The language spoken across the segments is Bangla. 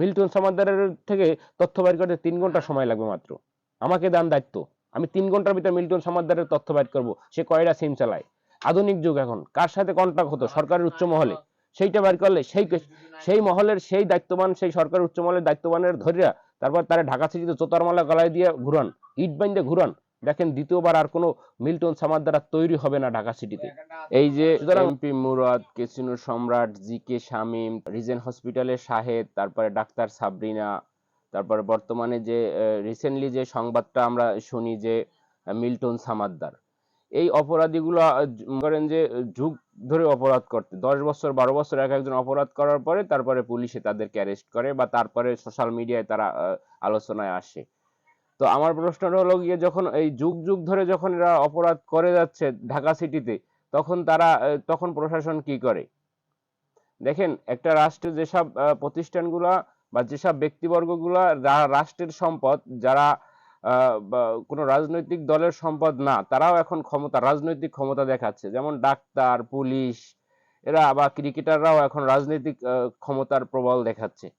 মিল্টন সমাদ্দারের থেকে তথ্য বের করতে তিন ঘণ্টা সময় লাগবে মাত্র। আমাকে দান দায়িত্ব। আমি তিন ঘণ্টার ভিতরে মিল্টন সমাদ্দারের তথ্য বের করব। সে কয়টা সিম চালায়? আধুনিক যুগ এখন। কার সাথে কন্ট্যাক্ট হতো? সরকারের উচ্চ মহলে। সেইটা বের করলে সেই সেই মহলের সেই দায়িত্ববান, সেই সরকার উচ্চ মহলের দায়িত্ববানের ধরিয়া তারপর তারা ঢাকা সিটিতে চোতারমালা গলায় দিয়ে ঘুরান, ইট বাইন্দে ঘুরান। দেখেন দ্বিতীয়বার আর কোনো মিল্টন সামাদ দ্বারা তৈরি হবে না ঢাকা সিটিতে। এই যে এমপি মুরাদ কেসিনো সম্রাট জি কে শামীম, রিজেন হসপিটালের শাহেদ, তারপরে ডাক্তার সাবরিনা, তারপরে বর্তমানে যে রিসেন্টলি যে সংবাদটা আমরা শুনি যে মিল্টন সামাদ্দার এই অপরাধীগুলো করেন যে যুগ ধরে অপরাধ করতে, দশ বছর, বারো বছর এক একজন অপরাধ করার পরে তারপরে পুলিশে তাদেরকে অ্যারেস্ট করে বা তারপরে সোশ্যাল মিডিয়ায় তারা আলোচনায় আসে। তো আমার প্রশ্নটা হলো গিয়ে যখন এই যুগ যুগ ধরে যখন এরা অপরাধ করে যাচ্ছে ঢাকা সিটিতে, তখন তারা তখন প্রশাসন কি করে? দেখেন, একটা রাষ্ট্রের যেসব প্রতিষ্ঠানগুলা বা যেসব ব্যক্তিবর্গগুলা রা- রাষ্ট্রের সম্পদ, যারা কোনো রাজনৈতিক দলের সম্পদ না, তারাও এখন ক্ষমতা, রাজনৈতিক ক্ষমতা দেখাচ্ছে। যেমন ডাক্তার, পুলিশ, এরা বা ক্রিকেটাররাও এখন রাজনৈতিক ক্ষমতার প্রবল দেখাচ্ছে।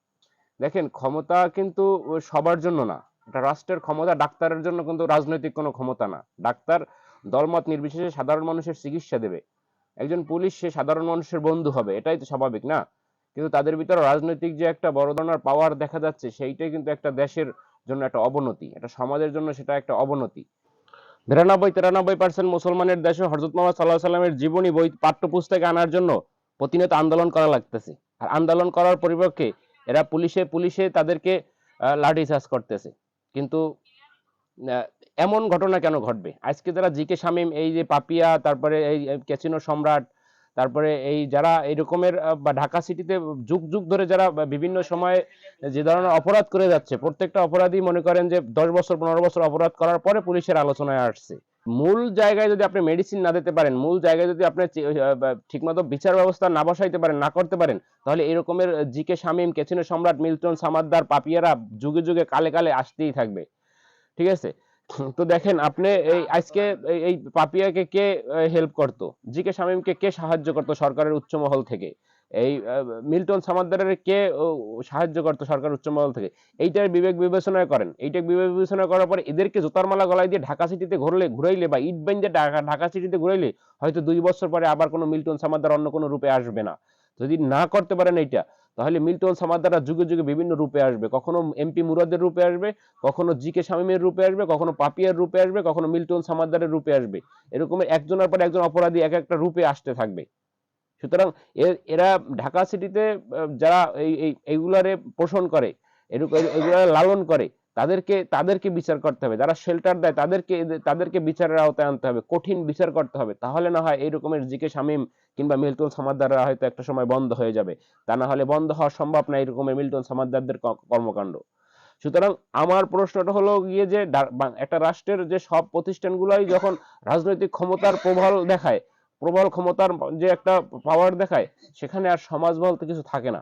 দেখেন, ক্ষমতা কিন্তু সবার জন্য না। এটা রাষ্ট্রের ক্ষমতা, ডাক্তারের জন্য কিন্তু রাজনৈতিক কোনো ক্ষমতা না। ডাক্তার দলমত নির্বিশেষে সাধারণ মানুষের চিকিৎসা দেবে। একজন পুলিশ, সে সাধারণ মানুষের বন্ধু হবে, এটাই তো স্বাভাবিক, না? কিন্তু তাদের ভিতরে রাজনৈতিক যে একটা বড় ধরনের পাওয়ার দেখা যাচ্ছে, সেইটাই কিন্তু একটা দেশের জন্য একটা অবনতি। একটা সমাজের জন্য সেটা একটা অবনতি। বিরানব্বই তিরানব্বই পার্সেন্ট মুসলমানের দেশে হজরত মোহাম্মদ সাল্লাহ সাল্লামের জীবনী, বই, পাঠ্যপুস্তকে আনার জন্য প্রতিনিয়ত আন্দোলন করা লাগতেছে। আর আন্দোলন করার পরিপক্ষে এরা পুলিশে পুলিশে তাদেরকে লাঠিচার্জ করতেছে। কিন্তু এমন ঘটনা কেন ঘটবে? আজকে যারা জিকে শামীম, এই যে পাপিয়া, তারপরে এই ক্যাসিনো সম্রাট, তারপরে এই যারা এরকমের রকমের বা ঢাকা সিটিতে যুগ যুগ ধরে যারা বিভিন্ন সময়ে যে ধরনের অপরাধ করে যাচ্ছে, প্রত্যেকটা অপরাধী মনে করেন যে দশ বছর, পনেরো বছর অপরাধ করার পরে পুলিশের আলোচনায় আসছে। মূল জায়গায় যদি আপনি মেডিসিন না দিতে পারেন, মূল জায়গায় যদি আপনি ঠিকমতো বিচার ব্যবস্থা না বসাইতে পারেন, না করতে পারেন, তাহলে এরকমের জিকে শামীম কেচিনো সম্রাট, মিল্টন, সামাদ্দার, পাপিয়ারা যুগে যুগে কালে কালে আসতেই থাকবে। ঠিক আছে? তো দেখেন, আপনি এই আজকে এই- পাপিয়াকে কে হেল্প করতো? জিকে শামীমকে কে সাহায্য করতো সরকারের উচ্চ মহল থেকে? এই মিল্টন সামাদ্দারের কে সাহায্য করতো সরকার উচ্চ মহল থেকে? এইটার বিবেক বিবেচনা করেন। এইটা বিবেক বিবেচনা করার পরে এদেরকে জোতার মালা গলায় দিয়ে ঢাকা সিটিতে ঘুরলে, ঘুরাইলে বা ইট বেঞ্জে ঢাকা ঢাকা সিটিতে ঘুরাইলে হয়তো দুই বছর পরে আবার কোনো মিল্টন সামাদ্দার অন্য কোনো রূপে আসবে না। যদি না করতে পারেন এইটা, তাহলে মিল্টন সামাদ্দাররা যুগে যুগে বিভিন্ন রূপে আসবে। কখনো এমপি মুরাদের রূপে আসবে, কখনো জি কে শামীমের রূপে আসবে, কখনো পাপিয়ার রূপে আসবে, কখনো মিল্টন সামাদ্দারের রূপে আসবে। এরকমের একজনের পর একজন অপরাধী এক একটা রূপে আসতে থাকবে। সুতরাং এরা ঢাকা সিটিতে যারা এই এই, এইগুলারে পোষণ করে এরকম লালন করে, তাদেরকে তাদেরকে বিচার করতে হবে। যারা শেল্টার দেয়, তাদেরকে তাদেরকে বিচারের আওতায় আনতে হবে। কঠিন বিচার করতে হবে। তাহলে না হয় এই রকমের জিকে শামীম কিংবা মিল্টন সামাদ্দাররা হয়তো একটা সময় বন্ধ হয়ে যাবে। তা না হলে বন্ধ হওয়া সম্ভব না এরকমের মিল্টন সামাদ্দারদের কর্মকাণ্ড। সুতরাং আমার প্রশ্নটা হলো গিয়ে যে একটা রাষ্ট্রের যে সব প্রতিষ্ঠানগুলোই যখন রাজনৈতিক ক্ষমতার প্রবল দেখায় প্রবল ক্ষমতার যে একটা পাওয়ার দেখায়, সেখানে আর সমাজ বলতে কিছু থাকে না।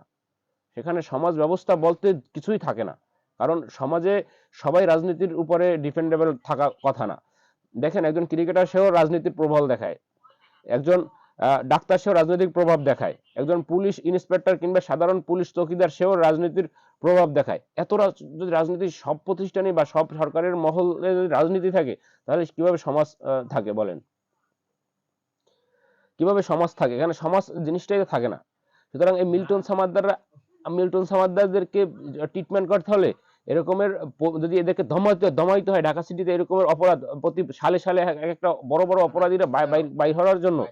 সেখানে সমাজ ব্যবস্থা বলতে কিছুই থাকে না। কারণ সমাজে সবাই রাজনীতির উপরে ডিপেন্ডেবল থাকা কথা না। দেখেন, একজন ক্রিকেটার সেও রাজনীতির প্রবল দেখায়। একজন ডাক্তার সেও রাজনৈতিক প্রভাব দেখায়। একজন পুলিশ ইন্সপেক্টর কিংবা সাধারণ পুলিশ চৌকিদার সেও রাজনীতির প্রভাব দেখায়। এত যদি রাজনীতি সব প্রতিষ্ঠানে বা সব সরকারের মহলে যদি রাজনীতি থাকে, তাহলে কীভাবে সমাজ থাকে বলেন? কীভাবে সমাজ থাকে? এখানে সমাজ জিনিসটাই থাকে না। সুতরাং এই মিল্টন সামাদ্দাররা মিল্টন সামাদ্দারদেরকে ট্রিটমেন্ট করতে হলে এরকমের যদি এদেরকে দমাইতে দমাইতে হয়, ঢাকা সিটিতে এরকমের অপরাধ, প্রতি সালে সালে এক এক একটা বড় বড় অপরাধীরা বাই- বাই- বাইর হওয়ার জন্য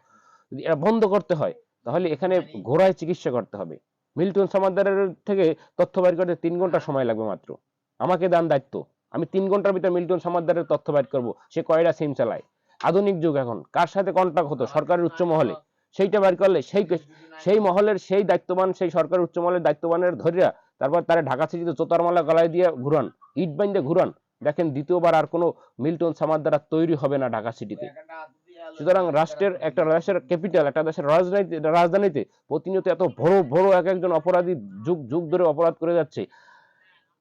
যদি এটা বন্ধ করতে হয়, তাহলে এখানে ঘোড়ায় চিকিৎসা করতে হবে। মিল্টন সামাদ্দারের থেকে তথ্য বাইর করতে তিন ঘণ্টা সময় লাগবে মাত্র। আমাকে দান দায়িত্ব। আমি তিন ঘণ্টার ভিতরে মিল্টন সামাদ্দারের তথ্য বের করব। সে কয়টা সিম চালায়? আধুনিক যুগ এখন। কার সাথে কন্ট্যাক্ট হতো? সরকারের উচ্চ মহলে। সেইটা বের করলে সেই সেই মহলের সেই দায়িত্ববান, সেই সরকার উচ্চ মহলের দায়িত্ববানের ধরিয়া তারপর তারা ঢাকা সিটিতে চোতারমালা গলায় দিয়ে ঘুরান, ইট বাইন্দে ঘুরান। দেখেন দ্বিতীয়বার আর কোনো মিল্টন সামার দ্বারা তৈরি হবে না ঢাকা সিটিতে। সুতরাং রাষ্ট্রের একটা রাষ্ট্রের ক্যাপিটাল একটা দেশের রাজনীতি রাজধানীতে প্রতিনিয়ত এত বড় বড় এক একজন অপরাধী যুগ যুগ ধরে অপরাধ করে যাচ্ছে।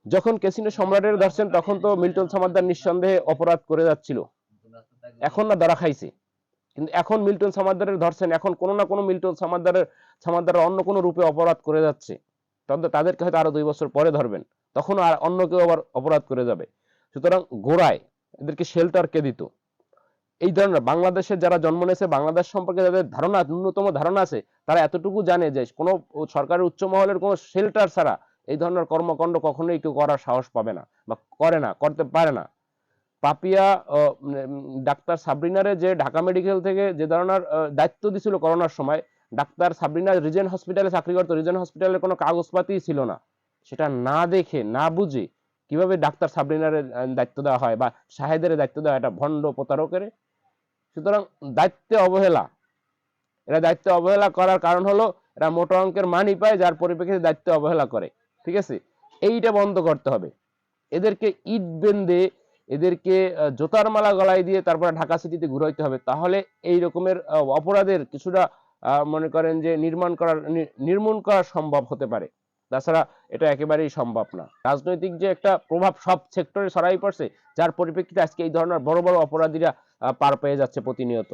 যখন ক্যাসিনো সম্রাটের ধরছেন তখন তো মিল্টন সামাদ্দার নিঃসন্দেহে অপরাধ করে যাচ্ছিল। এখন না ধরা খাইছে। কিন্তু এখন মিল্টন সামাদ্দারের ধরছেন, এখন কোনো না কোনো মিল্টন সামাদ্দারের সামাদ্দারের অন্য কোনো রূপে অপরাধ করে যাচ্ছে। তাদের তাদেরকে হয়তো আরও দুই বছর পরে ধরবেন। তখন আর অন্য কেউ আবার অপরাধ করে যাবে। সুতরাং গোড়ায় এদেরকে শেল্টার কে দিত? এই ধরনের বাংলাদেশে যারা জন্ম নিয়েছে, বাংলাদেশ সম্পর্কে যাদের ধারণা, ন্যূনতম ধারণা আছে, তারা এতটুকু জানে যে কোনো সরকারের উচ্চ মহলের কোনো শেল্টার ছাড়া এই ধরনের কর্মকাণ্ড কখনোই কেউ করার সাহস পাবে না বা করে না, করতে পারে না। পাপিয়া ডাক্তার সাবরিনারে যে ঢাকা মেডিকেল থেকে যে ধরনের দায়িত্ব দিছিল করোনার সময়, ডাক্তার সাবরিনা রিজেন হসপিটালে চাকরি করতো। রিজেন হসপিটালের কোনো কাগজপাতি ছিল না। সেটা না দেখে, না বুঝে কীভাবে ডাক্তার সাবরিনারের দায়িত্ব দেওয়া হয় বা শাহেদের দায়িত্ব দেওয়া এটা ভণ্ড প্রতারকের। সুতরাং দায়িত্বে অবহেলা। এরা দায়িত্ব অবহেলা করার কারণ হলো, এরা মোটা অঙ্কের মানি পায়, যার পরিপ্রেক্ষিতে দায়িত্ব অবহেলা করে। ঠিক আছে? এইটা বন্ধ করতে হবে। এদেরকে ইট বেঁধে এদেরকে জোতার মালা গলায় দিয়ে তারপরে ঢাকা সিটিতে ঘুরাইতে হবে। তাহলে এই রকমের অপরাধের কিছুটা মনে করেন যে নির্মাণ করার নির্মূল করা সম্ভব হতে পারে। তাছাড়া এটা একেবারেই সম্ভব না। রাজনৈতিক যে একটা প্রভাব সব সেক্টরে ছড়াই পড়ছে, যার পরিপ্রেক্ষিতে আজকে এই ধরনের বড় বড় অপরাধীরা পার পেয়ে যাচ্ছে প্রতিনিয়ত।